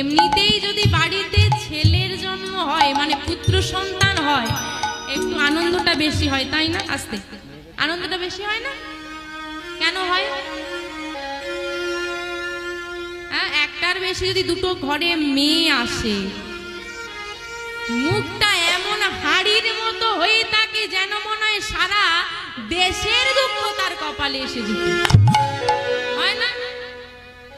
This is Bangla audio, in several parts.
এমনিতেই যদি বাড়িতে ছেলের জন্ম হয় মানে পুত্র সন্তান হয়, একটু আনন্দটা বেশি হয়, তাই না? আস্তে। আনন্দটা বেশি হয় না? কেন হয়? হ্যাঁ একটার বেশি যদি দুটো ঘরে মেয়ে আসে, মুখটা এমন হাড়ির মতো হয়ে থাকে যেন মনে হয় সারা দেশের দুঃখ তার কপালে এসে যেত।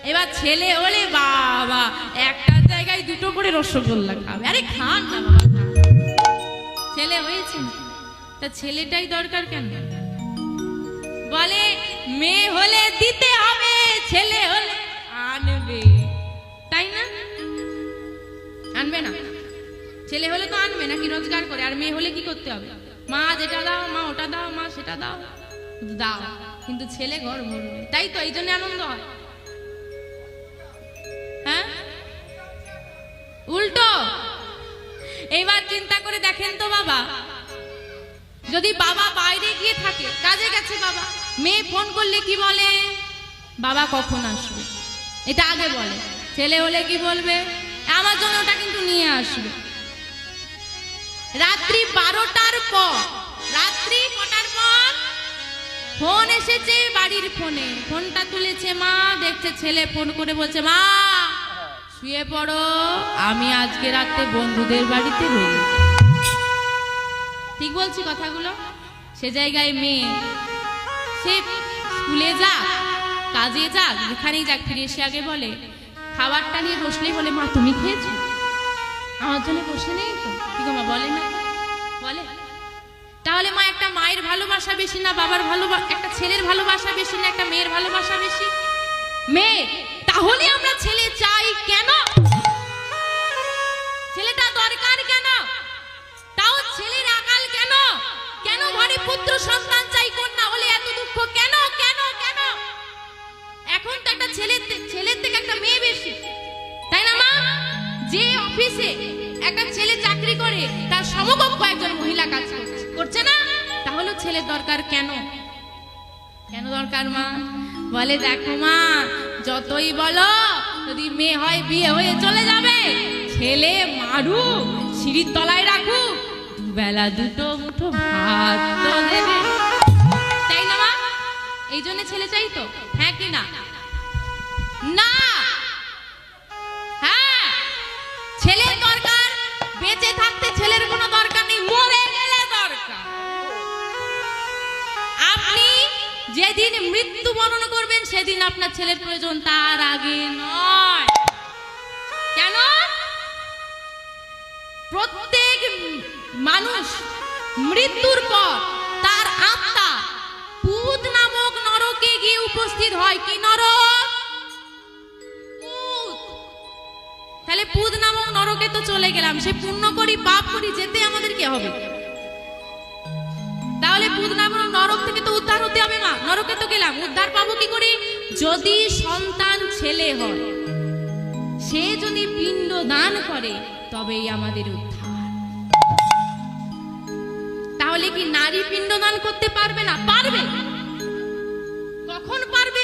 এবার ছেলে হলে বাবা, একটা জায়গায় দুটো করে রসগোল্লা খাবে। আরে, খান না ছেলে হয়েছে? তা ছেলেটাই দরকার কেন? বলে, মেয়ে হলে দিতে হবে, ছেলে হলে আনবে। তাই না? আনবে না? ছেলে হলে তো আনবে, নাকি রোজগার করে? আর মেয়ে হলে কি করতে হবে? মা যেটা দাও, মা ওটা দাও, মা সেটা দাও। দাও। কিন্তু ছেলে ঘর ভরবে। তাই তো, এই জন্য আনন্দ হ্যাঁ। উল্টো। এইবার চিন্তা করে দেখেন তো বাবা। যদি বাবা বাইরে গিয়ে থাকে, কাজে গেছে বাবা। মেয়ে ফোন করলে কি বলে? বাবা কখন আসবে? এটা আগে বলে। ছেলে হলে কি বলবে? আমার জন্য ওটা কিন্তু নিয়ে আসবে। রাত্রি বারোটার পর, রাত্রি কটার পর? ফোন এসেছে বাড়ির ফোনে। ফোনটা তুলেছে মা, দেখছে ছেলে ফোন করে বলছে, মা! শুয়ে পড়ো। আমি আজকে রাতে বন্ধুদের বাড়িতে রয়েছি ঠিক বলছি কথাগুলো? সে জায়গায় মেয়ে। সে স্কুলে যাক, কাজে যাক, যেখানেই যাক, ফিরে এসে আগে বলে, খাবারটা নিয়ে বসলেই বলে, মা, তুমি খেয়েছো? আমার জন্য বসে নেই তো? ঠিক মা, বলে না? বলে। তাহলে মা, একটা মায়ের ভালোবাসা বেশি না বাবার ভালোবাসা একটা ছেলের ভালোবাসা বেশি না একটা মেয়ের ভালোবাসা বেশি? মেয়ে তাহলে আমরা ছেলে চাই কেন? ছেলেটা দরকার কেন? তাও ছেলের আকাল কেন? কেন ঘরে পুত্র সন্তান চাই কন্যা হলে এত দুঃখ কেন? কেন? কেন? এখন তো একটা ছেলের ছেলের থেকে একটা মেয়ে বেশি। তাই না, মা? যে অফিসে একটা ছেলে চাকরি করে, তার সমকক্ষ একজন মহিলা কাজ করছে না? তাহলে ছেলের দরকার কেন? কেন দরকার, মা? বলে, দেখো, মা যতই বলো, যদি মেয়ে হয় বিয়ে হয়ে চলে যাবে, ছেলে মারু, সিঁড়ির তলায় রাখুক দুবেলা দুটো মুঠো ভাত তাই না মা? এই জন্য ছেলে চাই তো হ্যাঁ কি না? না! হ্যাঁ! ছেলের দরকার, বেঁচে থাকতে ছেলের কোনো যেদিন মৃত্যু বরণ করবেন, সেদিন আপনার ছেলের প্রয়োজন তার আগে নয়। কেন? প্রত্যেক মানুষ মৃত্যুর পর তার আত্মা পুত নামক নরকে গিয়ে উপস্থিত হয়। কি নরক? তাহলে পুত নামক নরকে তো চলে গেলাম। সে পুণ্য করি, পাপ করি, যেতে আমাদেরকে হবে? তাহলে নরক থেকে তো উদ্ধার হতে হবে না। নরকে তো গেলাম। উদ্ধার পাবো কি করে? যদি সন্তান ছেলে হয়, সে যদি পিণ্ড দান করে, তবেই আমাদের উদ্ধার। তাহলে কি নারী পিণ্ড দান করতে পারবে না? পারবে। কখন পারবে?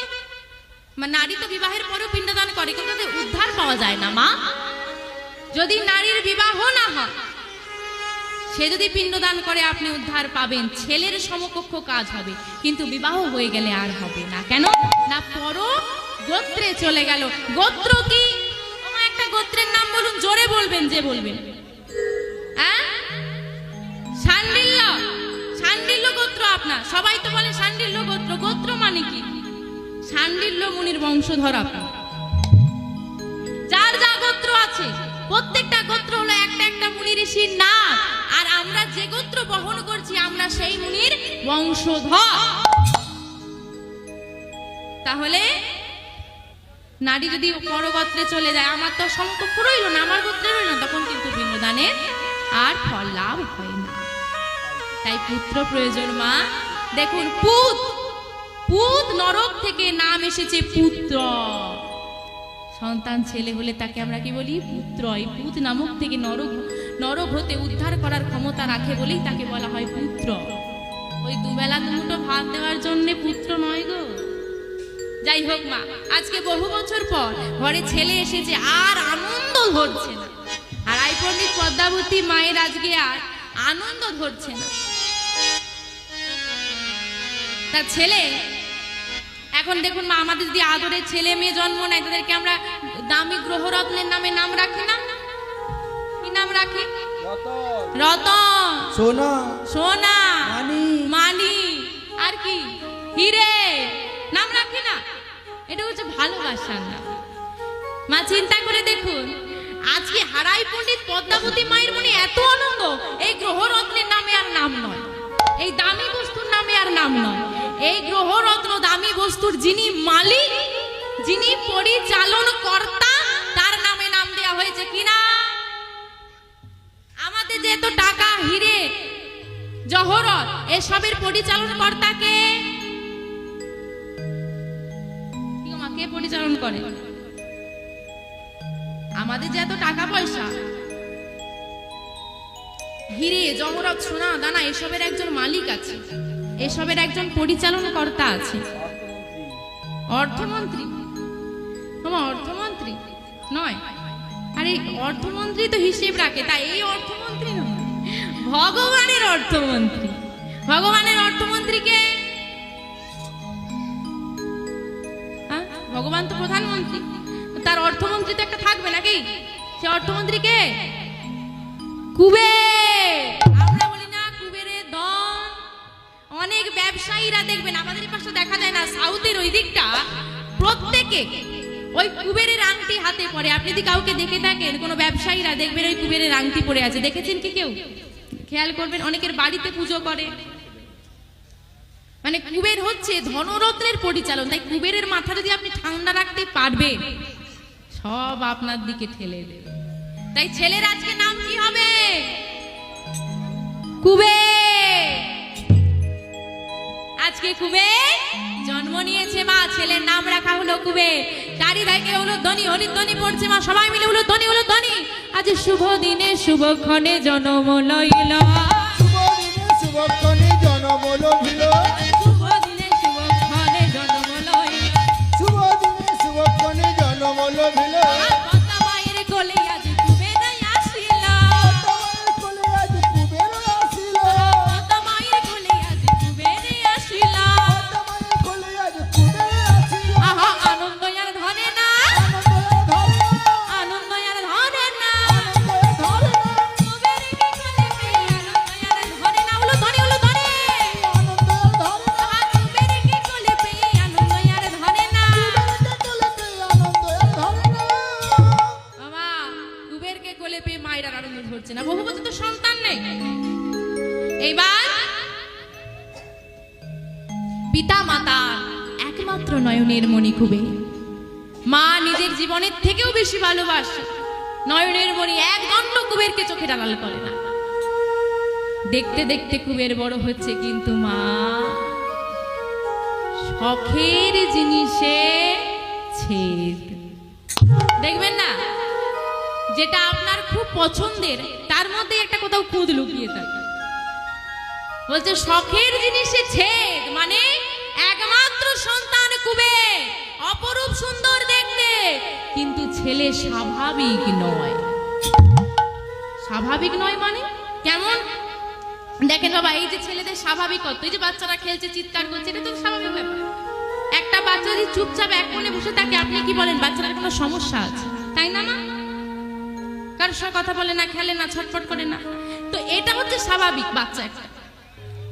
নারী তো বিবাহের পরেও পিণ্ডদান করে, কিন্তু উদ্ধার পাওয়া যায় না, মা। যদি নারীর বিবাহ না হয় সে যদি পিণ্ডদান করে, আপনি উদ্ধার পাবেন। ছেলের সমকক্ষ কাজ হবে, কিন্তু বিবাহ হয়ে গেলে আর হবে না। কেন? না, পর গোত্রে চলে গেল। গোত্র কি? একটা গোত্রের নাম বলুন, জোরে বলবেন, যে বলবেন। গোত্র আপনার। সবাই তো বলে শান্ডিল্য গোত্র। গোত্র মানে কি? মুনির বংশধর যার যা গোত্র আছে, প্রত্যেকটা গোত্র হলো একটা একটা মুনি ঋষির নাম। আর আমরা যে গোত্র বহন করছি, আমরা সেই মুনির বংশধর। তাহলে, নারী যদি পরগোত্রে চলে যায়, আমার তো সমকক্ষ রইল না, আমার গোত্রে রইল না, তখন কিন্তু বিনোদানের আর ফল লাভ হয় না। তাই পুত্র প্রয়োজন, মা। দেখুন, পুত পুত নরক থেকে নাম এসেছে পুত্র। সন্তান ছেলে হলে তাকে আমরা কি বলি? পুত্র এই পুত নামক থেকে নরক নরক হতে উদ্ধার করার ক্ষমতা রাখে বলেই তাকে বলা হয় পুত্র। ওই দুবেলা দুটো ভাত দেওয়ার জন্য পুত্র নয় গো। যাই হোক মা, আজকে বহু বছর পর ঘরে ছেলে এসেছে, আর আনন্দ ধরছে না। আর আই পণ্ডিত পদ্মাবতী মায়ের আজকে আর আনন্দ ধরছে না। তার ছেলে, এখন দেখুন মা, আমাদের যদি আদরের ছেলে মেয়ে জন্ম নেয়, তাদেরকে আমরা দামি গ্রহরত্নের নামে নাম রাখি না? রাখি? রতন। সোনা। সোনা। মানি। মানি। আর কি? হিরে। নাম রাখি না? এটা হচ্ছে ভালোবাসার নাম। মা চিন্তা করে দেখুন আজকে হারাই পণ্ডিত পদ্মাবতী মায়ের মনে এত আনন্দ এই গ্রহরত্নের নামে আর নাম নয়। এই দামি বস্তুর নামে আর নাম নয়। এই গ্রহরত্ন দামি বস্তুর যিনি মালিক যিনি পরিচালন কর্তা এত টাকা, হিরে, জহরত, এসবের পরিচালন কর্তাকে কি পরিচালন করে? আমাদের যে এত টাকা পয়সা। হিরে, জহরত, সোনা, দানা, এসবের একজন মালিক আছে। এসবের একজন পরিচালন কর্তা আছে। অর্থমন্ত্রী। তোমার অর্থমন্ত্রী নয়। আরে, অর্থমন্ত্রী তো হিসেব রাখে। তাই এই অর্থমন্ত্রী নয়। ভগবানের অর্থমন্ত্রী। ভগবানের অর্থমন্ত্রীকে? ভগবান তো প্রধানমন্ত্রী। তার অর্থমন্ত্রী তো একটা থাকবে নাকি? সে অর্থমন্ত্রী কে? কুবের। আমরা বলি, না, কুবেরের দন অনেক ব্যবসায়ীরা দেখবেন, আমাদের পাশে দেখা যায় না, সাউথের ওই দিকটা প্রত্যেকে ওই কুবেরের আংটি হাতে পরে। আপনি যদি কাউকে দেখে থাকেন, কোনো ব্যবসায়ীরা দেখবেন ওই কুবেরের আংটি পরে আছে। দেখেছেন কি কেউ? খেয়াল করবেন, অনেকের বাড়িতে পুজো করে। মানে কুবের হচ্ছে ধনরত্নের পরিচালন, তাই কুবেরের মাথা যদি আপনি ঠান্ডা রাখতে পারবেন, সব আপনার দিকে ঠেলে তাই ছেলের আজকে নাম কি হবে? কুবে! আজকে কুবে জন্ম নিয়েছে মা, ছেলের নাম রাখা হলো কুবের চারিদিকে হলো ধনী হরিধ্বনি পড়ছে মা, সবাই মিলে হলো ধনী হলো ধনী। আজ শুভ দিনে শুভক্ষণে জন্ম লইল। শুভ দিনে শুভক্ষণে জনম লভিল আর না, বহু বছর তো সন্তান নেই। এইবার পিতা মাতা একমাত্র নয়নের মণি কুবের মা নিজের জীবনের থেকেও বেশি ভালোবাসে। নয়নের মণি এক দণ্ড কুবেরকে চোখে ডালাল করে না। দেখতে দেখতে কুবের বড় হচ্ছে, কিন্তু মা শখের জিনিসে ছেদ। দেখবেন না, যেটা আপনার খুব পছন্দের কোথাও খুদ লুকিয়ে থাকে। বলছে, শখের জিনিসে ছেদ মানে একমাত্র সন্তান কুবে অপরূপ সুন্দর দেখতে। কিন্তু ছেলে স্বাভাবিক নয়। স্বাভাবিক নয় মানে? কেমন? দেখেন বাবা, এই যে ছেলেদের স্বাভাবিক স্বাভাবিকত্ব, এই যে বাচ্চারা খেলছে, চিৎকার করছে, এটা তো স্বাভাবিক ব্যাপার। একটা বাচ্চা যদি চুপচাপ এক মনে বসে থাকে, আপনি কি বলেন, বাচ্চাটার কোনো সমস্যা আছে? তাই না মা? কারোর সঙ্গে কথা বলে না, খেলে না, ছটফট করে না। তো এটা হচ্ছে স্বাভাবিক বাচ্চা একটা।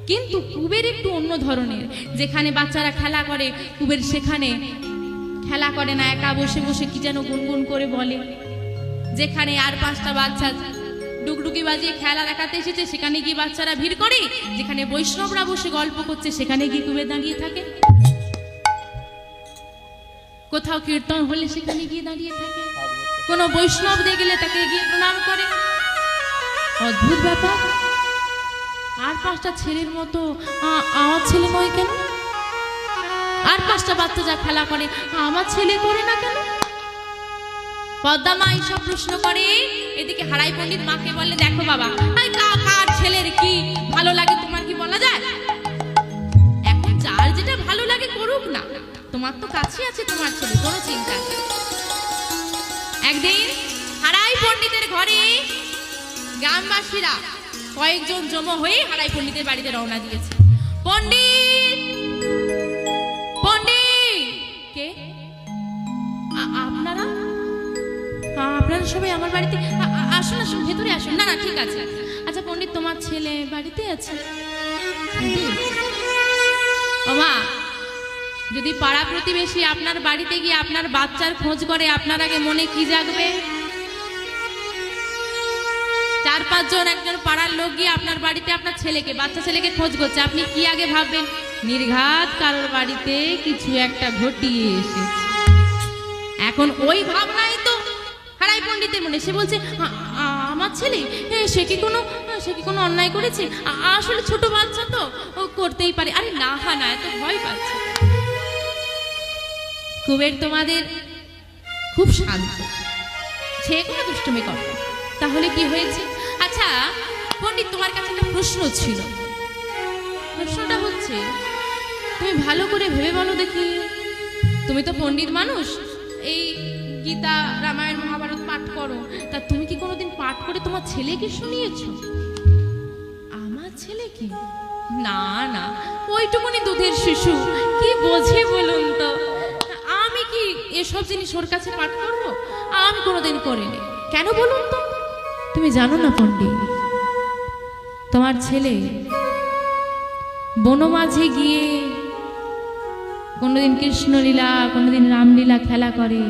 কিন্তু কুবের একটু অন্য ধরনের। যেখানে বাচ্চারা খেলা করে, কুবের সেখানে খেলা করে না, একা বসে বসে কি যেন গুনগুন করে বলে। যেখানে আর পাঁচটা বাচ্চা ডুগডুগি বাজিয়ে খেলা দেখাতে এসেছে, সেখানে গিয়ে বাচ্চারা ভিড় করে। যেখানে বৈষ্ণবরা বসে গল্প করছে, সেখানে গিয়ে কুবের দাঁড়িয়ে থাকে। কোথাও কীর্তন হলে সেখানে গিয়ে দাঁড়িয়ে থাকে। কোনো বৈষ্ণব দেখলে তাকে গিয়ে প্রণাম করে। অদ্ভুত ব্যাপার। আর পাঁচটা ছেলের মতো আমার ছেলে নয় কেন? আর পাঁচটা বাচ্চা যা খেলা করে, আমার ছেলে করে না কেন? পদ্মা মা এইসব প্রশ্ন করে। এদিকে হারাই পণ্ডিত মাকে বলে, দেখো বাবা কার ছেলের কি ভালো লাগে, তোমার কি বলা যায়? এখন যার যেটা ভালো লাগে করুক না। তোমার তো কাছে আছে তোমার ছেলে, কোনো চিন্তা নেই। একদিন হারাই পণ্ডিতের ঘরে গ্রামবাসীরা কয়েকজন জমা হয়ে হারাই পণ্ডিতের বাড়িতে রওনা দিয়েছে। পণ্ডিত! পণ্ডিত! কে? আপনারা? আপনারা সবাই আমার বাড়িতে আসুন আসুন, ভেতরে আসুন। না না, ঠিক আছে। আচ্ছা পণ্ডিত, তোমার ছেলে বাড়িতে আছে? যদি পাড়া প্রতিবেশী আপনার বাড়িতে গিয়ে আপনার বাচ্চার খোঁজ করে আপনার আগে মনে কি জাগবে? চার পাঁচজন একজন পাড়ার লোক গিয়ে আপনার বাড়িতে আপনার ছেলেকে বাচ্চা ছেলেকে খোঁজ করছে। আপনি কি আগে ভাববেন? নির্ঘাত কারোর বাড়িতে কিছু একটা ঘটিয়ে এসেছে। এখন ওই ভাবনাই তো হারাই পণ্ডিতের মনে। সে বলছে "আ- আ- আমার ছেলে? এ, সে কি কোনো সে কি কোনো অন্যায় করেছে? আসলে ছোট বাচ্চা তো করতেই পারে। আরে না হা না এত ভয় পাচ্ছে। কুবের তোমাদের খুব শান্ত। সে কোনো দুষ্টুমি করে তাহলে কি হয়েছে? আচ্ছা পণ্ডিত, তোমার কাছে একটা প্রশ্ন ছিল। প্রশ্নটা হচ্ছে, তুমি ভালো করে ভেবে বলো দেখি। তুমি তো পণ্ডিত মানুষ। এই গীতা, রামায়ণ, মহাভারত পাঠ করো। তা তুমি কি কোনোদিন পাঠ করে তোমার ছেলেকে শুনিয়েছ? আমার ছেলেকে? না না, ওইটুকুনি দুধের শিশু। কি বোঝে বলুন তো? কি এসব জিনিস ওর কাছে পাঠ করব? আমি কোনোদিন করিনি। কেন বলুন তো? তুমি জানো না, পণ্ডিত। তোমার ছেলে বনমাঝে গিয়ে কোনোদিন কৃষ্ণলীলা, কোনোদিন রামলীলা খেলা করে।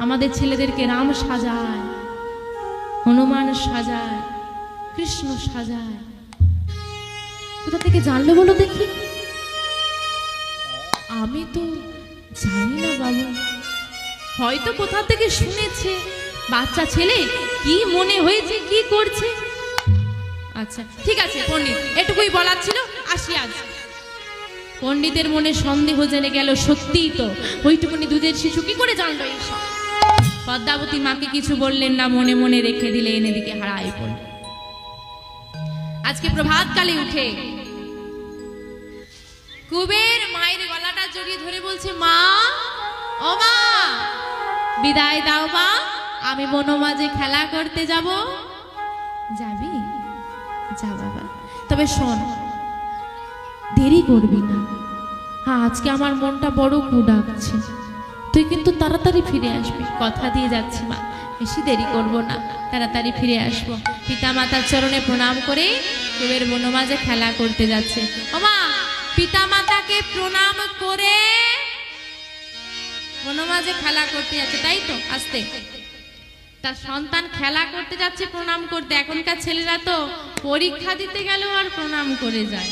আমাদের ছেলেদেরকে রাম সাজায়, হনুমান সাজায়, কৃষ্ণ সাজায়। কোথা থেকে জানলে বলো দেখি? আমি তো জানি না বাবু। হয়তো কোথা থেকে শুনেছে, বাচ্চা ছেলে কি মনে হয়েছে, কি করছে? আচ্ছা ঠিক আছে, পণ্ডিত, এটুকুই বলার ছিল, আসি আজ। পণ্ডিতের মনে সন্দেহ জেনে গেল সত্যিই তো। ওইটুকুনি দুধের শিশু কি করে জানলো এইসব পদ্মাবতী মাকে কিছু বললেন না, মনে মনে রেখে দিলেন এদিকে হারাই পড়ল আজকে প্রভাতকালে উঠে কুবের মায়ের জড়িয়ে ধরে বলছে, মা, ও মা, বিদায় দাও মা, আমি বনমাঝে খেলা করতে যাব। যাবি? যা বাবা। তবে শোন, দেরি করবি না। হ্যাঁ আজকে আমার মনটা বড় কুডাকছে। তুই কিন্তু তাড়াতাড়ি ফিরে আসবি। কথা দিয়ে যাচ্ছি মা। বেশি দেরি করব না। তাড়াতাড়ি ফিরে আসব। পিতা মাতার চরণে প্রণাম করে কুবের বনমাঝে খেলা করতে যাচ্ছে। ও মা পিতা মাতাকে প্রণাম করে। বনমাঝে খেলা করতে যাচ্ছে তাই তো? আসতে। তার সন্তান খেলা করতে যাচ্ছে প্রণাম করতে। এখনকার ছেলেরা তো পরীক্ষা দিতে গেলেও আর প্রণাম করে যায়।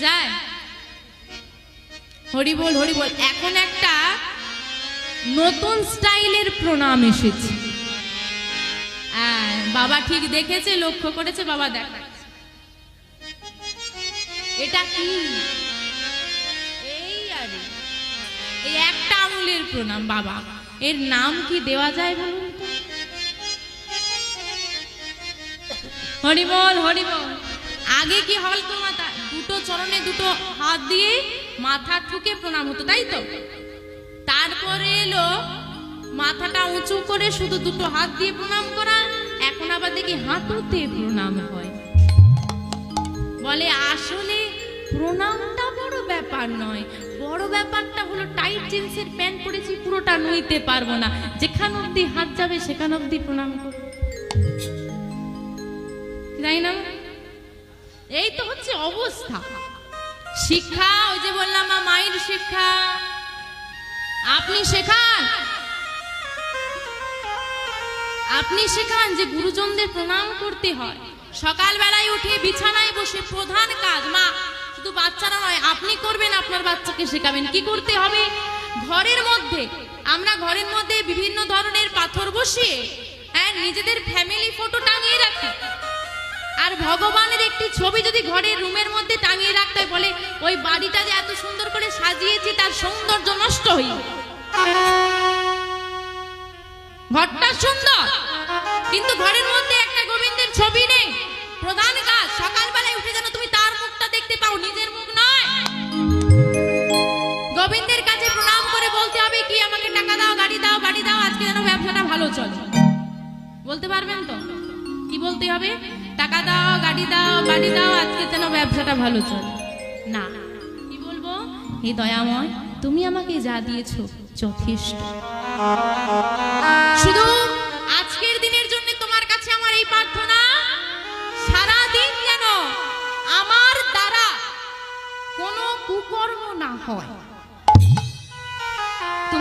যায়? হরি বল হরি বল। এখন একটা নতুন স্টাইলের প্রণাম এসেছে। হ্যাঁ, বাবা ঠিক দেখেছে লক্ষ্য করেছে বাবা দেখা এটা কি? এই আরে, এই একটা আঙুলের প্রণাম, বাবা। এর নাম কি দেওয়া যায় বলুন তো? হরিবল হরিবল। আগে কি হলতো মাথা দুটো চরণে দুটো হাত দিয়ে মাথা ঠুকে প্রণাম হতো, তাই তো? তারপরে এলো মাথাটা উঁচু করে শুধু দুটো হাত দিয়ে প্রণাম করা, এখন আবার দেখি হাঁটুতে প্রণাম হয়। বলে, আসলে প্রণামটা বড় ব্যাপার নয়। বড় ব্যাপারটা হলো টাইট জিন্সের প্যান্ট পরেছি, পুরোটা নইতে পারব না। যেখান অব্দি হাত যাবে, সেখান অব্দি প্রণাম করব। তাই না? এই তো হচ্ছে অবস্থা। শিক্ষা, ওই যে বললাম মা মায়ের শিক্ষা। আপনি শেখান। আপনি শেখান যে গুরুজনদের প্রণাম করতে হয়। সকালবেলায় উঠে বিছানায় বসে প্রধান কাজ, মা শুধু বাচ্চারা নয় আপনি করবেন আপনার বাচ্চাকে শেখাবেন। কি করতে হবে? ঘরের মধ্যে আমরা ঘরের মধ্যে বিভিন্ন ধরনের পাথর বসিয়ে হ্যাঁ নিজেদের ফ্যামিলি ফটো টাঙিয়ে রাখি। আর ভগবানের একটি ছবি যদি ঘরের রুমের মধ্যে টাঙিয়ে রাখতে হয়, বলে ওই বাড়িটা যে এত সুন্দর করে সাজিয়েছি তার সৌন্দর্য নষ্ট হই ঘরটা সুন্দর কিন্তু ঘরের মধ্যে একটা গোবিন্দের ছবি নেই। প্রধান দাও, গাড়ি দাও, বাড়ি দাও, আজকে যেন ব্যবসাটা ভালো চলে। বলতে পারবেন তো? কি বলতে হবে? টাকা দাও, গাড়ি দাও, বাড়ি দাও, আজকে যেন ব্যবসাটা ভালো চলে। না। কি বলব? হে দয়াময়, তুমি আমাকে যা দিয়েছ যথেষ্ট। শুধু আজকের দিনের জন্য তোমার কাছে আমার এই প্রার্থনা সারা দিন যেন আমার দ্বারা কোনো কুকর্ম না হয়।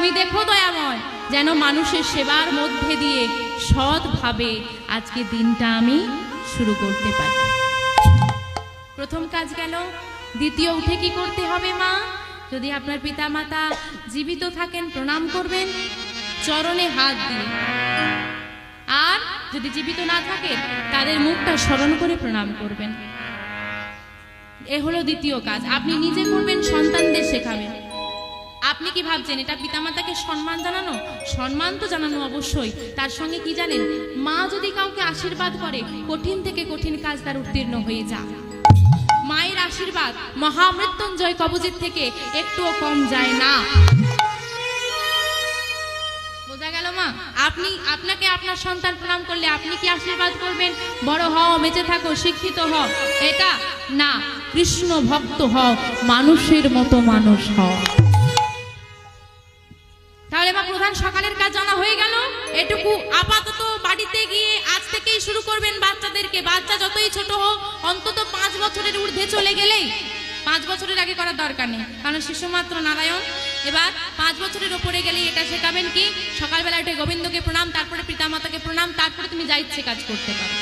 তুমি দেখো দয়াময়, যেন মানুষের সেবার মধ্যে দিয়ে সৎভাবে আজকে দিনটা আমি শুরু করতে পারি। প্রথম কাজ গেল, দ্বিতীয় উঠে কি করতে হবে মা? যদি আপনার পিতা মাতা জীবিত থাকেন, প্রণাম করবেন, চরণে হাত দিয়ে। আর যদি জীবিত না থাকে তাদের মুখটা স্মরণ করে প্রণাম করবেন। এ হলো দ্বিতীয় কাজ। আপনি নিজে করবেন, সন্তানদের শেখাবেন আপনি কি ভাবছেন এটা পিতামাতাকে সম্মান জানানো? সম্মান তো জানানো অবশ্যই। তার সঙ্গে কি জানেন? মা যদি কাউকে আশীর্বাদ করে, কঠিন থেকে কঠিন কাজ তার উত্তীর্ণ হয়ে যা মায়ের আশীর্বাদ মহামৃত্যুঞ্জয় কবজের থেকে একটুও কম যায় না। বোঝা গেল মা? আপনি, আপনাকে আপনার সন্তান প্রণাম করলে আপনি কি আশীর্বাদ করবেন? বড় হও, বেঁচে থাকো, শিক্ষিত হও। এটা না, কৃষ্ণ ভক্ত হও, মানুষের মতো মানুষ হও। তাহলে প্রধান সকালের কাজ জানা হয়ে গেল। এটুকু আপাতত বাড়িতে গিয়ে আজ থেকেই শুরু করবেন বাচ্চাদেরকে। বাচ্চা যতই ছোট হোক, অন্তত পাঁচ বছরের ঊর্ধ্বে চলে গেলেই পাঁচ বছরের আগে করার দরকার নেই। কারণ শিশু মাত্র নারায়ণ, এবার পাঁচ বছরের ওপরে গেলেই এটা শেখাবেন কি, সকালবেলা উঠে গোবিন্দকে প্রণাম, তারপরে পিতামাতাকে প্রণাম, তারপরে তুমি যা ইচ্ছে কাজ করতে পারো।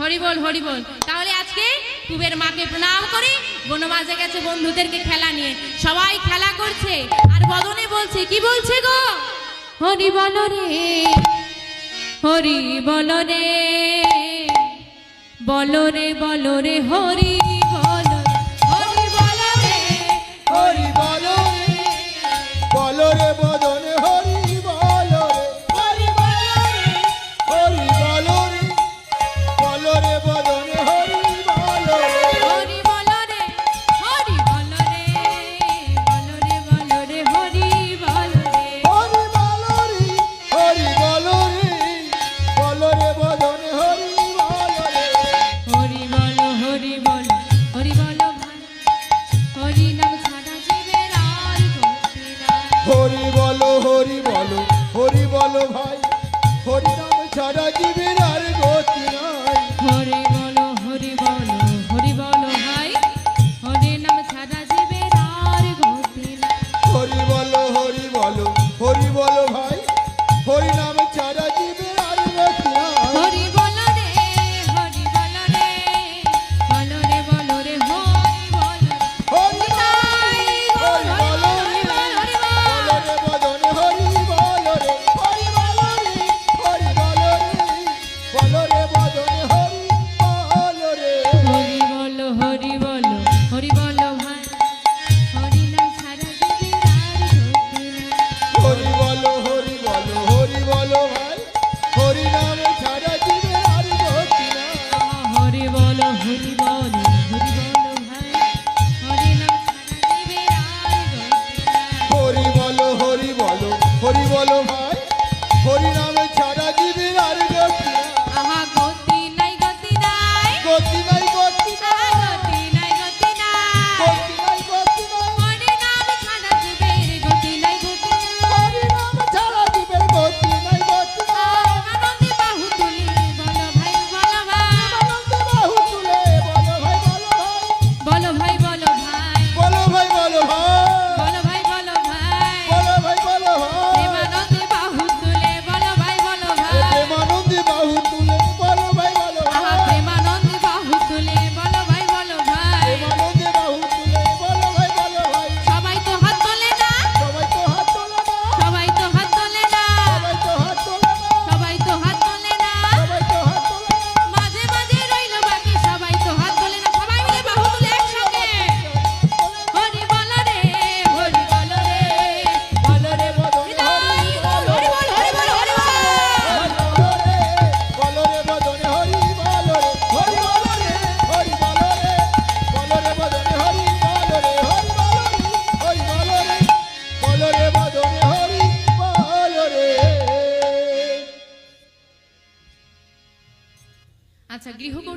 হরি বল হরি তাহলে আজকে কুবের মাকে প্রণাম করি বনমাঝে গেছে বন্ধুদেরকে খেলা নিয়ে। সবাই খেলা করছে। আর বদনে বলছে, কি বলছে গো? হরি বল রে হরি বল রে বল রে বল রে হরি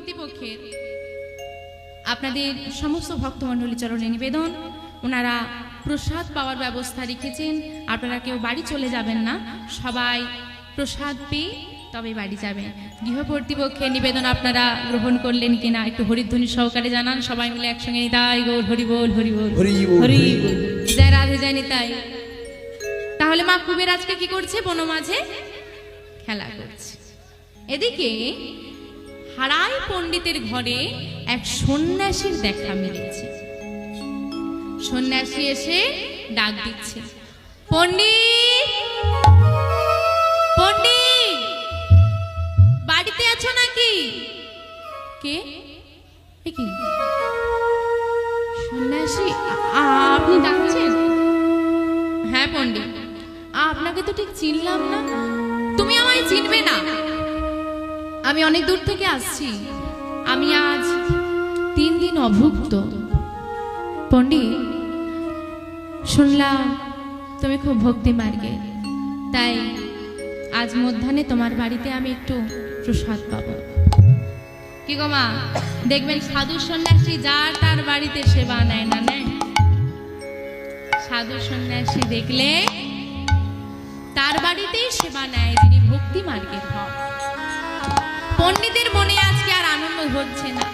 কর্তৃপক্ষের আপনাদের সমস্ত ভক্তমণ্ডলী চরণে নিবেদন। ওনারা প্রসাদ পাওয়ার ব্যবস্থা রেখেছেন। আপনারা কেউ বাড়ি চলে যাবেন না। সবাই প্রসাদ পেয়ে তবে বাড়ি যাবেন। গৃহ কর্তৃপক্ষের নিবেদন আপনারা গ্রহণ করলেন কিনা একটু হরিধ্বনি সহকারে জানান। সবাই মিলে একসঙ্গে নিতাই গৌর হরি বল হরি জয় রাধে জয় নিতাই। তাহলে মা কুবের আজকে কি করছে? বন মাঝে খেলা করছে। এদিকে হারাই পণ্ডিতের ঘরে এক সন্ন্যাসীর দেখা মিলেছে। সন্ন্যাসী এসে ডাক দিচ্ছে, পণ্ডিত! পণ্ডিত! বাড়িতে আছো নাকি? কি? সন্ন্যাসী আপনি ডাকছেন? হ্যাঁ পণ্ডিত। আপনাকে তো ঠিক চিনলাম না। তুমি আমায় চিনবে না। আমি অনেক দূর থেকে আসছি। আমি আজ তিন দিন অভুক্ত। পণ্ডিত, শুনলাম তুমি খুব ভক্তি মার্গে। তাই আজ মধ্যাহ্নে তোমার বাড়িতে আমি একটু প্রসাদ পাবো। কি গো মা, দেখবেন সাধু সন্ন্যাসী যার তার বাড়িতে সেবা নেয় না, নেয়? সাধু সন্ন্যাসী দেখলে তার বাড়িতেই সেবা নেয় যিনি ভক্তি মার্গের হন। পণ্ডিতের মনে আজকে আর আনন্দ হচ্ছে না।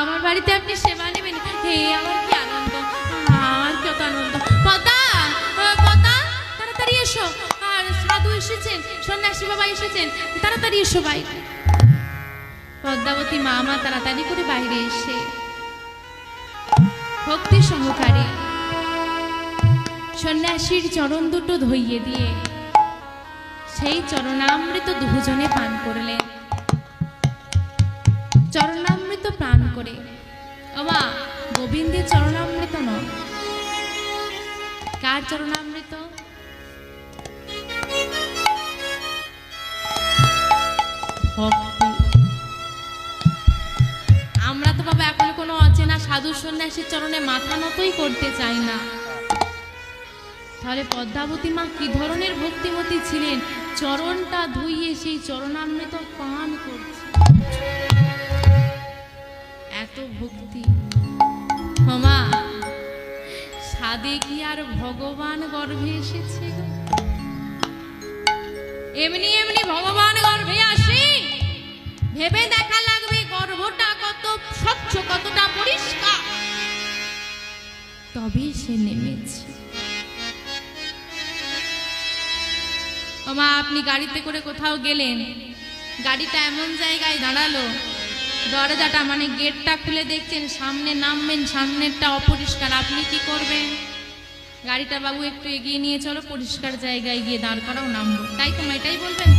আমার বাড়িতে আপনি সেবা নেবেন? হে, আমার কি আনন্দ? আমার কত আনন্দ। পদা পদা তাড়াতাড়ি এসো। আর সাধু এসেছেন, সন্ন্যাসী বাবা এসেছেন, তাড়াতাড়ি এসো বাইরে পদ্মাবতী মা মা, তাড়াতাড়ি করে বাইরে এসে ভক্তি সহকারে সন্ন্যাসীর চরণ দুটো ধইয়ে দিয়ে সেই চরণামৃত দুজনে পান করলেন। চরণামৃত পান করে। বাবা গোবিন্দের চরণামৃত নয় কার চরণামৃত? আমরা তো বাবা এখন কোনো অচেনা সাধু সন্ন্যাসীর চরণে মাথা নতই করতে চাই না। তাহলে পদ্মাবতী মা কি ধরনের ভক্তিমতী ছিলেন? চরণটা ধুইয়ে সেই চরণামৃত পান করছে। এত ভক্তি। ক্ষমা সাদে কি আর ভগবান গর্ভে এসেছে? এমনি এমনি ভগবান গর্ভে আসি। ভেবে দেখা লাগবে গর্ভটা কত স্বচ্ছ, কতটা পরিষ্কার। তবে সে নেমেছে। ওমা, আপনি গাড়িতে করে কোথাও গেলেন? গাড়িটা এমন জায়গায় দাঁড়াল। দরজাটা মানে গেটটা খুলে দেখছেন, সামনে নামবেন, সামনেরটা অপরিষ্কার। আপনি কি করবেন? গাড়িটা বাবু, একটু এগিয়ে নিয়ে চলো, পরিষ্কার জায়গায় গিয়ে দাঁড় করাও, নামবো। তাই তো মা, এটাই বলবেন?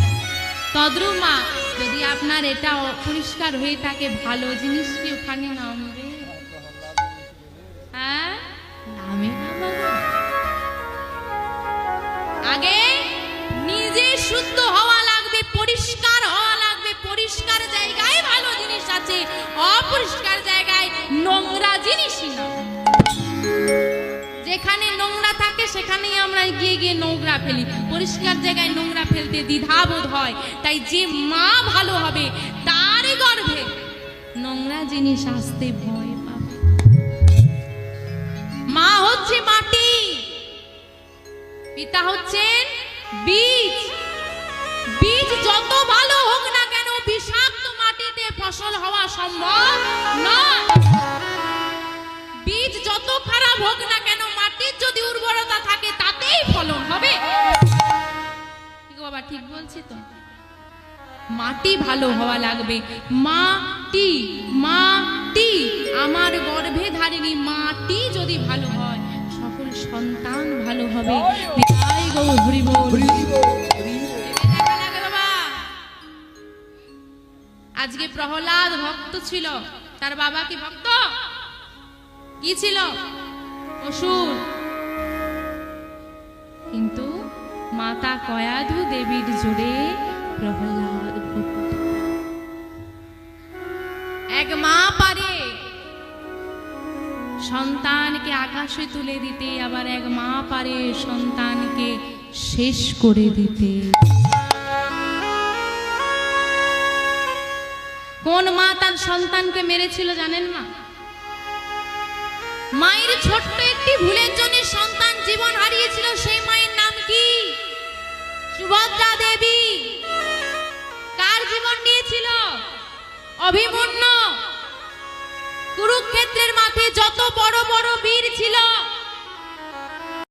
তদ্রু মা, যদি আপনার এটা অপরিষ্কার হয়ে থাকে, ভালো জিনিস কি ওখানে নামবে? হ্যাঁ? নামে না বাবা আগে শুদ্ধ হওয়া লাগবে, পরিষ্কার হওয়া লাগবে, পরিষ্কার জায়গায় ভালো জিনিস আছে, অপরিষ্কার জায়গায় নোংরা জিনিসই না। যেখানে নোংরা থাকে, সেখানেই আমরা গিয়ে গিয়ে নোংরা ফেলি। পরিষ্কার জায়গায় নোংরা ফেলতে দ্বিধাবোধ হয়। তাই যে মা ভালো হবে, তারই গর্ভে নোংরা জিনিস আসতে ভয় পাবে। মা হচ্ছে মাটি, পিতা হচ্ছেন বীজ। যত ভালো হোক না কেন বিষাক্ত মাটিতে ফসল হওয়া সম্ভব নয়। বীজ যত খারাপ হোক না কেন মাটির যদি উর্বরতা থাকে তাতেই ফলন হবে। বাবা ঠিক বলছি তো? মাটি ভালো হওয়া লাগবে। মাটি মাটি আমার গর্ভে ধারিনি মাটি যদি ভালো হয় সকল সন্তান ভালো হবে। নিতাই গৌর আজকে প্রহ্লাদ ভক্ত ছিল। তার বাবা কি ভক্ত? কি ছিল? অসুর। কিন্তু মাতা কয়াধু দেবীর জোরে প্রহ্লাদ ভক্ত। এক মা পারে। সন্তানকে আকাশে তুলে দিতে, আবার এক মা পারে সন্তানকে শেষ করে দিতে। কোন মা তার সন্তানকে মেরেছিল জানেন মা? মায়ের ছোট্ট একটি ভুলের জন্য সন্তান জীবন হারিয়েছিল, সেই মায়ের নাম কি? সুভদ্রা দেবী। কার জীবন নিয়েছিল অভিমন্যু। কুরুক্ষেত্রের মাঠে যত বড় বড় বীর ছিল